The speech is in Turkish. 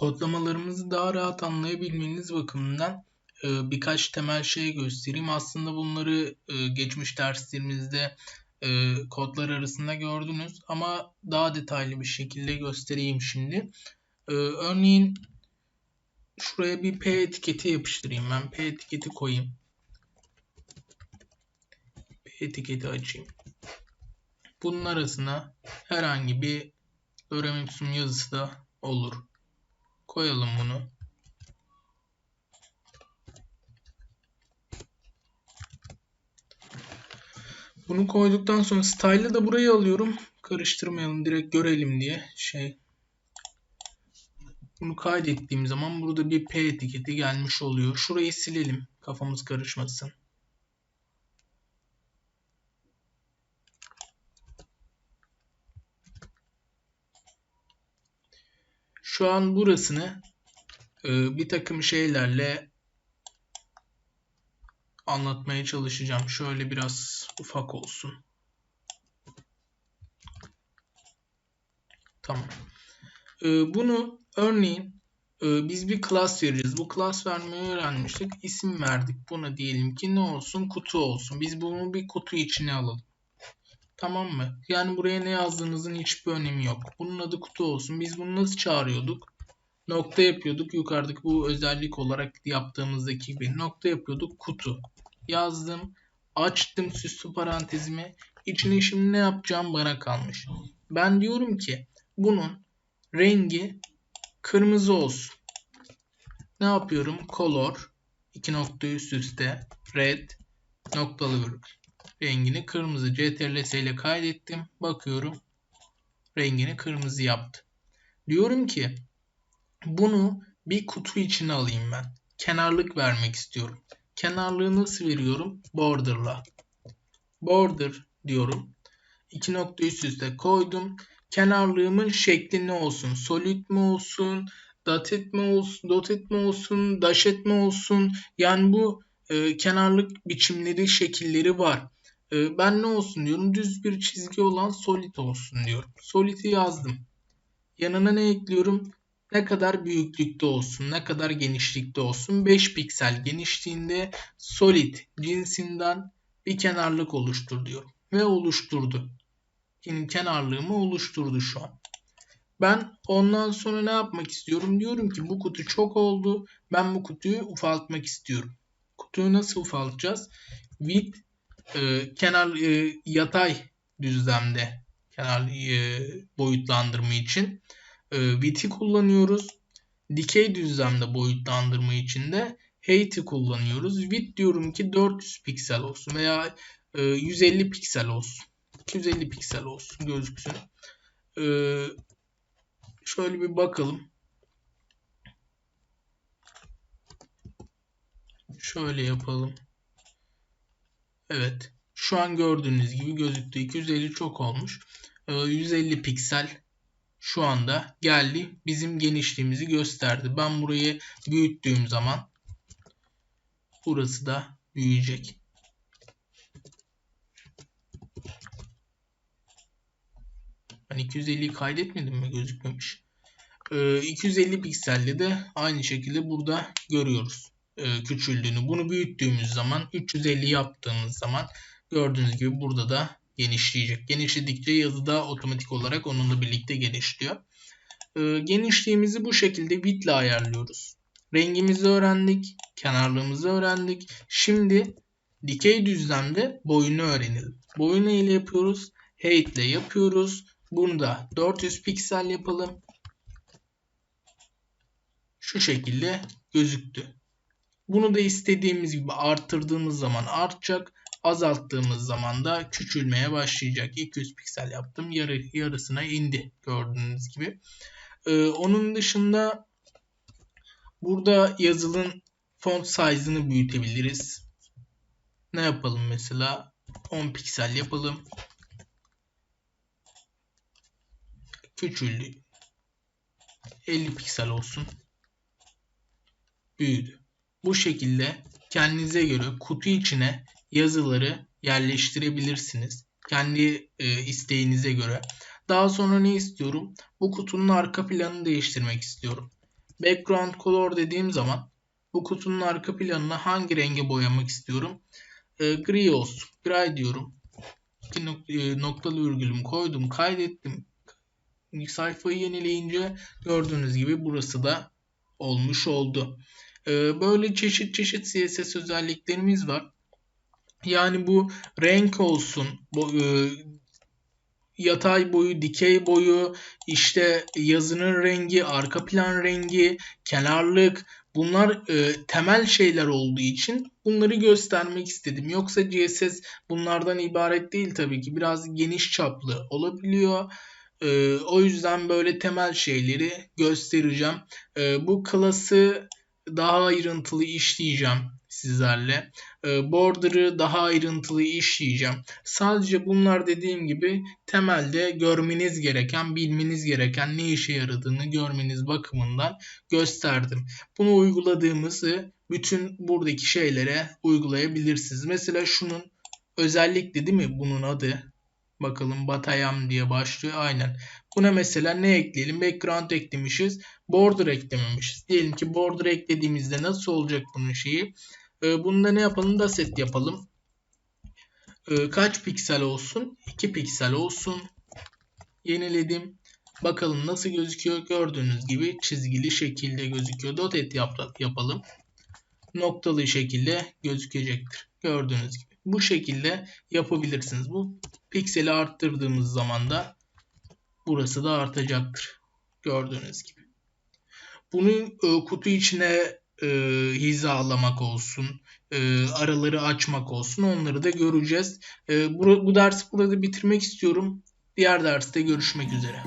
Kodlamalarımızı daha rahat anlayabilmeniz bakımından e, birkaç temel şey göstereyim. Aslında bunları e, geçmiş derslerimizde e, kodlar arasında gördünüz ama daha detaylı bir şekilde göstereyim şimdi. Örneğin şuraya bir P etiketi yapıştırayım. Ben P etiketi koyayım. P etiketi açayım. Bunun arasına herhangi bir ipsum yazısı da olur. Koyalım bunu. Bunu koyduktan sonra style'ı da buraya alıyorum. Karıştırmayalım direkt görelim diye. Şey bunu kaydettiğim zaman burada bir P etiketi gelmiş oluyor. Şurayı silelim. Kafamız karışmasın. Şu an burasını e, bir takım şeylerle anlatmaya çalışacağım. Şöyle biraz ufak olsun. Tamam. E, bunu örneğin e, biz bir class vereceğiz. Bu class vermeyi öğrenmiştik. İsim verdik. Buna diyelim ki ne olsun? Kutu olsun. Biz bunu bir kutu içine alalım. Tamam mı? Yani buraya ne yazdığınızın hiçbir önemi yok. Bunun adı kutu olsun. Biz bunu nasıl çağırıyorduk? Nokta yapıyorduk. Yukarıdaki bu özellik olarak yaptığımızdaki gibi nokta yapıyorduk. Kutu. Yazdım. Açtım süslü parantezimi. İçine şimdi ne yapacağım bana kalmış. Ben diyorum ki bunun rengi kırmızı olsun. Ne yapıyorum? Color iki nokta üst üste red noktalı virgül rengini kırmızı CTRL ile kaydettim. Bakıyorum rengini kırmızı yaptı. Diyorum ki bunu bir kutu içine alayım ben. Kenarlık vermek istiyorum. Kenarlığı nasıl veriyorum? Border'la. Border diyorum. İki nokta üst üste koydum. Kenarlığımın şekli ne olsun? Solid mi olsun? Dotted mi olsun? Dotted mi olsun? Dashed mi olsun? Yani bu e, kenarlık biçimleri, şekilleri var. Ee, ben ne olsun diyorum? Düz bir çizgi olan solid olsun diyorum. Solid'i yazdım. Yanına ne ekliyorum? Ne kadar büyüklükte olsun, ne kadar genişlikte olsun. 5 piksel genişliğinde solid cinsinden bir kenarlık oluştur diyorum. Ve oluşturdu. Benim kenarlığımı oluşturdu şu an. Ben ondan sonra ne yapmak istiyorum? Diyorum ki bu kutu çok oldu. Ben bu kutuyu ufaltmak istiyorum. Kutuyu nasıl ufaltacağız? Width e, kenar e, yatay düzlemde kenar e, boyutlandırma için e, width'i kullanıyoruz. Dikey düzlemde boyutlandırma için de height'i kullanıyoruz. Width diyorum ki 400 piksel olsun veya e, 150 piksel olsun. 250 piksel olsun gözüksün. E, şöyle bir bakalım. Şöyle yapalım. Evet. Şu an gördüğünüz gibi gözüktü. 250 çok olmuş. 150 ee, piksel şu anda geldi. Bizim genişliğimizi gösterdi. Ben burayı büyüttüğüm zaman burası da büyüyecek. Ben 250'yi kaydetmedim mi? Gözükmemiş. 250 ee, pikselde de aynı şekilde burada görüyoruz e, küçüldüğünü. Bunu büyüttüğümüz zaman 350 yaptığımız zaman gördüğünüz gibi burada da genişleyecek. Genişledikçe yazı da otomatik olarak onunla birlikte genişliyor. E, genişliğimizi bu şekilde width ile ayarlıyoruz. Rengimizi öğrendik. Kenarlığımızı öğrendik. Şimdi dikey düzlemde boyunu öğrenelim. Boyunu ile yapıyoruz. Height ile yapıyoruz. Bunu da 400 piksel yapalım. Şu şekilde gözüktü. Bunu da istediğimiz gibi arttırdığımız zaman artacak. Azalttığımız zaman da küçülmeye başlayacak. 200 piksel yaptım. Yarı, yarısına indi gördüğünüz gibi. Ee, onun dışında burada yazılın font size'ını büyütebiliriz. Ne yapalım mesela? 10 piksel yapalım. Küçüldü. 50 piksel olsun. Büyüdü. Bu şekilde kendinize göre kutu içine yazıları yerleştirebilirsiniz. Kendi e, isteğinize göre. Daha sonra ne istiyorum? Bu kutunun arka planını değiştirmek istiyorum. Background color dediğim zaman bu kutunun arka planını hangi renge boyamak istiyorum? E, gri olsun. Gray diyorum. İki nok- e, noktalı virgülümü koydum, kaydettim. Sayfayı yenileyince gördüğünüz gibi burası da olmuş oldu. E, böyle çeşit çeşit CSS özelliklerimiz var. Yani bu renk olsun, bu, e, yatay boyu, dikey boyu, işte yazının rengi, arka plan rengi, kenarlık bunlar e, temel şeyler olduğu için bunları göstermek istedim. Yoksa CSS bunlardan ibaret değil tabii ki. Biraz geniş çaplı olabiliyor. E, o yüzden böyle temel şeyleri göstereceğim. Bu klası daha ayrıntılı işleyeceğim sizlerle. E, border'ı daha ayrıntılı işleyeceğim. Sadece bunlar dediğim gibi temelde görmeniz gereken, bilmeniz gereken ne işe yaradığını görmeniz bakımından gösterdim. Bunu uyguladığımızı bütün buradaki şeylere uygulayabilirsiniz. Mesela şunun özellikle değil mi bunun adı? Bakalım Batayam diye başlıyor. Aynen. Buna mesela ne ekleyelim? Background eklemişiz. Border eklememişiz. Diyelim ki border eklediğimizde nasıl olacak bunun şeyi? Ee, bunda ne yapalım? Da set yapalım. Ee, kaç piksel olsun? 2 piksel olsun. Yeniledim. Bakalım nasıl gözüküyor. Gördüğünüz gibi çizgili şekilde gözüküyor. Dot et yapalım. Noktalı şekilde gözükecektir. Gördüğünüz gibi. Bu şekilde yapabilirsiniz. Bu pikseli arttırdığımız zaman da burası da artacaktır. Gördüğünüz gibi. Bunu e, kutu içine e, hizalamak olsun, e, araları açmak olsun onları da göreceğiz. E, bu, bu dersi burada bitirmek istiyorum. Diğer derste görüşmek üzere.